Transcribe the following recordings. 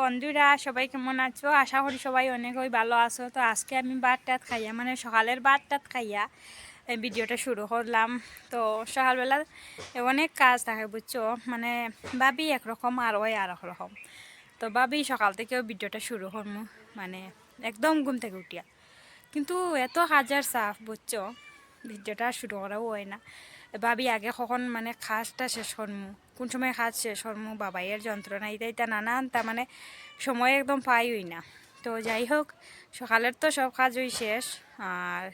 বন্ধুরা, সবাই কেমন আছো? আশা করি সবাই অনেক ওই ভালো আছো। তো আজকে আমি ভাত টাত খাইয়া মানে সকালের ভাত টাত খাইয়া ভিডিওটা শুরু করলাম। তো সকালবেলা অনেক কাজ থাকে, বুঝছ? মানে ভাবি একরকম, আর ওই আর রকম তো ভাবি সকাল থেকেও ভিডিওটা শুরু করব মানে একদম ঘুম থেকে উঠিয়া। কিন্তু এত হাজার সাফ বুঝছ? ভিডিওটা শুরু করাও হয় না। ভাবি, আগে কখন মানে খাসটা শেষ করমু? কোন সময় খাস শেষ করমু? বাবাইয়ের যন্ত্রণা ইতা ইতা নানান তা মানে সময় একদম পাই হই না। তো যাই হোক, সকালের তো সব কাজ হই শেষ। আর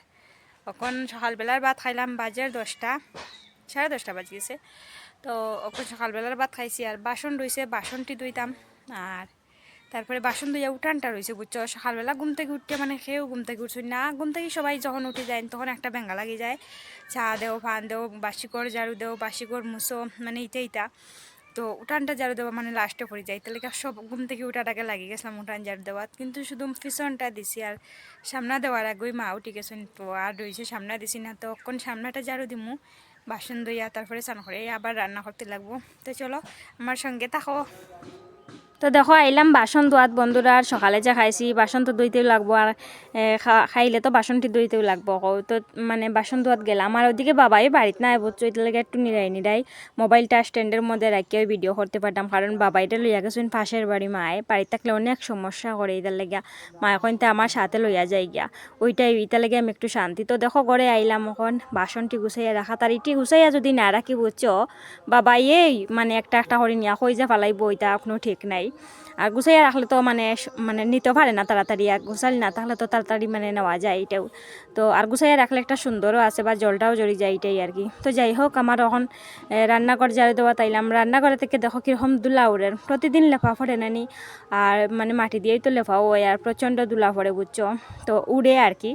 এখন সকালবেলার ভাত খাইলাম বাজের দশটা, সাড়ে দশটা বাজ গেছে তো এখন সকালবেলার ভাত খাইছি আর বাসন রয়েছে বাসনটি ধুইতাম। আর তারপরে বাসন ধুইয়া উঠানটা রয়েছে বুঝছ? সকালবেলা ঘুম থেকে উঠতে মানে খেয়েও ঘুম থেকে উঠছি না। ঘুম থেকে সবাই যখন উঠে যায়, তখন একটা বেঙ্গা লাগি যায়। চা দেও ফান দেও বাসি কর ঝাড়ু দেও বাসি কর মুসো মানে ইটা ইটা তো উঠানটা ঝাড়ু দেওয়া মানে লাস্টে পড়ে যায়। তাহলে সব ঘুম থেকে উঠাটাকে লাগি গেছিলাম উঠান ঝাড়ু দেওয়া কিন্তু শুধু পিছনটা দিছি আর সামনা দেওয়ার আগেই মা উঠে গেছেন তো, আর রয়েছে সামনা দিছি না। তো কোন সামনাটা ঝাড়ু দিমু, বাসন ধুইয়া, তারপরে স্নান করে আবার রান্না করতে লাগবো। তো চলো, আমার সঙ্গে থাকো। তো দেখো, আইলাম বাসন ধোয়াত বন্ধুরা আর সকালে যা খাইছি বাসন তো ধুইতেও লাগবো আর খাইলে তো বাসনটি ধুইতেও লাগবো। তো মানে বাসন ধোয়াত গেলাম আর ওদিকে বাবাই বাড়িতে নাই বুঝছ এটাকে একটু নিরাই নিরাই মোবাইলটা স্ট্যান্ডের মধ্যে রাখিয়ে ভিডিও করতে পারতাম কারণ বাবাইটা লইয়া গেছেন পাশের বাড়ি মায়ে বাড়িতে থাকলে অনেক সমস্যা করে এটার লেগা মা এখন তো আমার সাথে লইয়া যাই গিয়া ওইটাই এটার লেগে আমি একটু শান্তি। তো দেখো ঘরে আইলাম এখন বাসনটি গুছাইয়া রাখা তার ইটি গুছাইয়া যদি না রাখি বুঝছ বাবাই এই মানে একটা একটা করে নিয়া কই যে ফালাইব, ওইটা কোনো ঠিক নাই। আর গুছাইয়া রাখলে তো মানে মানে নিতে পারে না তাড়াতাড়ি, আর গুছালি না তাহলে তো তাড়াতাড়ি মানে নেওয়া যায় এটাও। তো আর গুছাইয়া রাখলে একটা সুন্দরও আছে বা জলটাও জড়ি যায় এটাই আর কি। তো যাই হোক, আমার এখন রান্নাঘর জারে দেওয়া তাইলাম রান্নাঘরে থেকে দেখো কীরকম দুলা উড়ের প্রতিদিন লেফা ফোড়ে নানি আর মানে মাটি দিয়েই তো লেফা হয়, আর প্রচণ্ড দুলা ফোড়ে বুঝছ। তো উড়ে আর কি।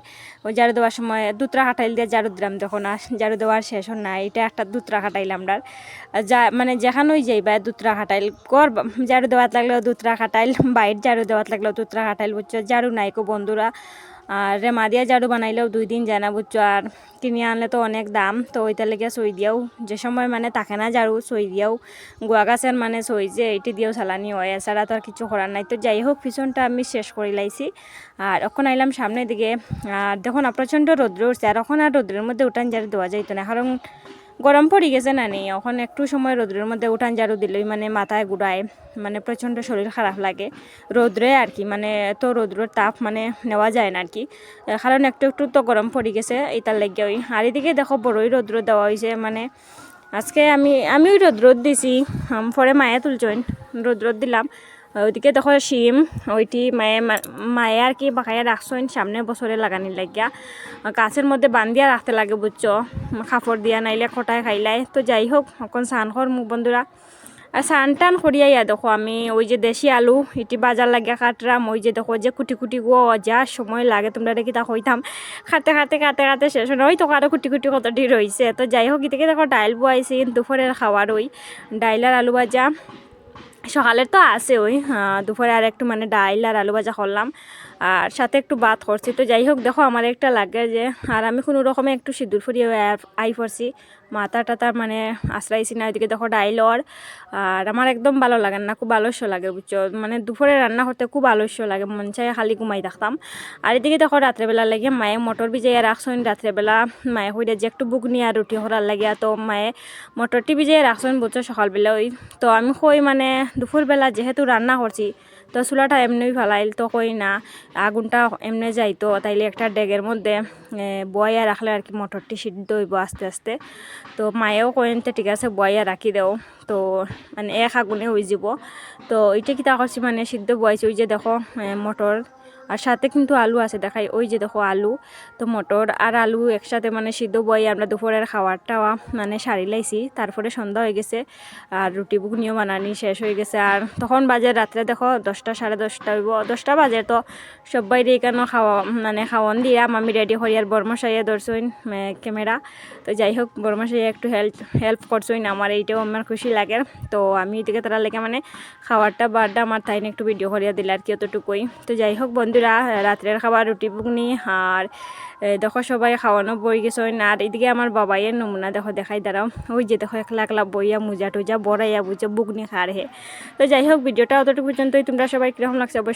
ওই জারু দেওয়ার সময় দুতরা হাঁটাইল দিয়ে জারু দিলাম দেখো আর জারু দেওয়ার শেষ না, এটা একটা দুতরা হাঁটাইলাম যা মানে যেখানেই যাইবা দুতরা হাঁটাইল, কর জারু দেওয়াত লাগলেও দুতরা হাঁটাইল বাইর ঝাড়ু দেওয়াত লাগলেও দুতরা হাঁটাইল বুঝছ জারু নাই কো বন্ধুরা। আর রেমা দিয়া ঝাড়ু বানাইলেও দুই দিন জানা বুঝছ, আর কিনে আনলে তো অনেক দাম, তো ওইটা লেগে সই দিয়াও, যে সময় মানে থাকে না জারু সই দিয়াও। গোয়া গাছের মানে সই যে, এইটি দিয়েও চালানি হয়, এছাড়া তো আর কিছু করার নাই। তো যাই হোক, পিছনটা আমি শেষ করে লাইছি। আর এখন আইলাম সামনের দিকে, আর দেখুন না প্রচণ্ড রৌদ্র উঠছে, আর এখন আর রৌদ্রের মধ্যে উঠান জারু দেওয়া যাইতো না, কারণ গরম পড়ে গেছে না নি এখন একটু সময় রোদ্রের মধ্যে উঠান ঝাড়ু দিলেই মানে মাথায় গুড়ায় মানে প্রচণ্ড শরীর খারাপ লাগে। রোদ্রে আর কি মানে তো রোদ্রের তাপ মানে নেওয়া যায় না আর কি। কারণ একটু একটু তো গরম পড়ে গেছে এইটার লেগে ওই আর এদিকে দেখো বড়ই রোদ্র দেওয়া হয়েছে মানে আজকে আমি আমিও রোদ রোদ দিছি আম, পরে মায়ে তুলছেন রোদ রোদ দিলাম। ওইদিকে দেখো, শিম, ওইটি মায়ে মায়ে আর কি বাকাইয়া রাখছেন সামনে বছরে লাগানি লাগিয়া গাছের মধ্যে বান্ধিয়া রাখতে লাগে বুঝছ। কাপড় দিয়া নাইলে খটায় খাইলাই তো যাই হোক এখন স্নান কর মুখ বন্ধুরা আর স্নান টান করিয়া ইয়া দেখো আমি, ওই যে দেশি আলু, ইটি বাজার লাগিয়া কাটরাম ওই যে দেখো যে কুটি কুটি গো, যা সময় লাগে, তোমরা দেখি তা হইতাম খাতে খাতে খাতে খাতে শেষ হয়। ওই তো আরও কুটি কুটি কতটি রয়েছে তো যাই হোক এদিকে দেখো ডাইল বয়াইছি দুপুরের খাওয়ার ওই ডাইল আলু ভাজা। সকালের তো আছে ওই আহ, দুপুরে আর একটু মানে ডাইল আর আলু ভাজা করলাম। আর সাথে একটু ভাত করছি। তো যাই হোক, দেখো, আমার একটা লাগে যে, আর আমি কোনো রকমে একটু সিঁদুর ফুরিয়ে আই পড়ছি। মাথা টাতা মানে আশ্রাইছি না, ওইদিকে দেখো ডাইল আর আমার একদম ভালো লাগে না, খুব আলস্য লাগে, বুঝছ? মানে দুপুরে রান্না করতে খুব আলস্য লাগে, মন চাই খালি ঘুমাই থাকতাম। আর এদিকে দেখো রাত্রেবেলা লাগে মায়ে মটর ভিজাইয়া রাখছেন। রাত্রেবেলা মায়ে হইলে যে একটু বুক নিয়ে রুটি করার লাগে, তো মায়ে মটরটি ভিজাইয়া রাখছেন, বুঝছ? সকালবেলা ওই, তো আমি কই মানে দুপুরবেলা যেহেতু রান্না করছি তো চুলাটা এমনি ফালাইল তো কই না। আগুনটা এমনি যাইতো, তাইলে একটা ডেগের মধ্যে বয়া রাখলে আর কি মটরটি সিদ্ধ হইব আস্তে আস্তে। তো মায়েও কইন, তো ঠিক আছে বয়া রাখি দেও। তো মানে এক আগুনে হয়ে যাব। তো এটা কিতা করছি মানে সিদ্ধ বয়াইছি, ওই যে দেখো মটর আর সাথে কিন্তু আলু আছে। দেখাই, ওই যে দেখো আলু, তো মটর আর আলু একসাথে মানে সিদ্ধ বই আমরা দুপুরের খাওয়ারটা মানে সারি লাইছি। তারপরে সন্ধ্যা হয়ে গেছে আর রুটি বুকনিও বানানি শেষ হয়ে গেছে। আর তখন বাজে রাত্রে দেখো দশটা, সাড়ে দশটা হইব। দশটা বাজে তো সবাই এখানে খাওয়া মানে খাওয়ান দিয়া আমি রেডি করি আর বর্মশাইয়ে ধরছইন ক্যামেরা। তো যাই হোক, বর্মশাইয়ে একটু হেল্প হেল্প করছইন। আমার এইটাও আমার খুশি লাগে। তো আমি এদিকে তারা লেগে মানে খাওয়ারটা বারটা আমার তাইনে একটু ভিডিও করিয়া দিলে আর কি অতটুকুই। তো যাই হোক বন্ধু বন্ধুরা রাত্রের খাবার রুটি বুগনি আর দেখো সবাই খাওয়ানো বই গেছে আর এদিকে আমার বাবাইয়ের নমুনা দেখো দেখাই দাঁড়াও। ওই যে দেখো একলা একলা বইয়া মোজা টুজা বড়াইয়া বুঝে বুগনি খার হে তো যাই হোক ভিডিওটা অতটুকু পর্যন্তই তোমরা সবাই কীরকম লাগছে